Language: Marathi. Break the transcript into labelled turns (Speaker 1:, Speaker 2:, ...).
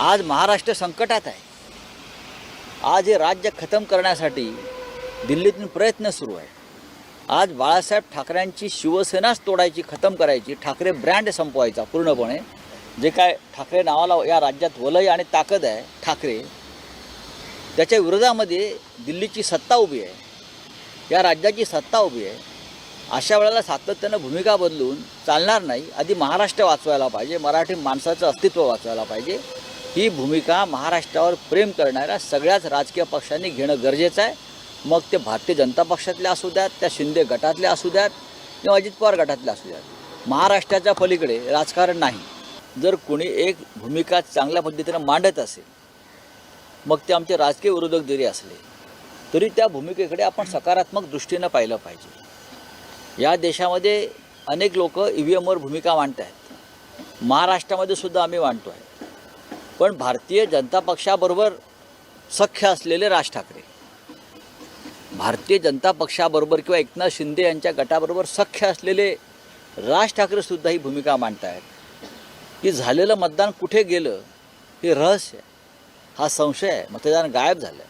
Speaker 1: आज महाराष्ट्र संकटात आहे. आज हे राज्य खतम करण्यासाठी दिल्लीतून प्रयत्न सुरू आहे. आज बाळासाहेब ठाकरेंची शिवसेनाच तोडायची खतम करायची ठाकरे ब्रँड संपवायचा पूर्णपणे. जे काय ठाकरे नावाला या राज्यात वलय आणि ताकद आहे ठाकरे. त्याच्या विरोधामध्ये दिल्लीची सत्ता उभी आहे. या राज्याची सत्ता उभी आहे. अशा वेळेला सातत्यानं भूमिका बदलून चालणार नाही. आधी महाराष्ट्र वाचवायला पाहिजे मराठी माणसाचं अस्तित्व वाचवायला पाहिजे. ही भूमिका महाराष्ट्रावर प्रेम करणाऱ्या सगळ्याच राजकीय पक्षांनी घेणं गरजेचं आहे. मग ते भारतीय जनता पक्षातले असू द्यात त्या शिंदे गटातले असू द्यात किंवा अजित पवार गटातले असू द्यात. महाराष्ट्राच्या पलीकडे राजकारण नाही. जर कोणी एक भूमिका चांगल्या पद्धतीनं मांडत असेल मग ते आमचे राजकीय विरोधक जरी असले तरी त्या भूमिकेकडे आपण सकारात्मक दृष्टीनं पाहिलं पाहिजे. या देशामध्ये अनेक लोक ई व्ही एमवर भूमिका मांडत आहेत महाराष्ट्रामध्ये सुद्धा आम्ही मांडतो आहे पण भारतीय जनता पक्षाबरोबर सख्य असलेले राज ठाकरे. भारतीय जनता पक्षाबरोबर किंवा एकनाथ शिंदे यांच्या गटाबरोबर सख्य असलेले राज ठाकरेसुद्धा ही भूमिका मांडत आहेत की झालेलं मतदान कुठे गेलं हे रहस्य हा संशय आहे. मतदान गायब झालं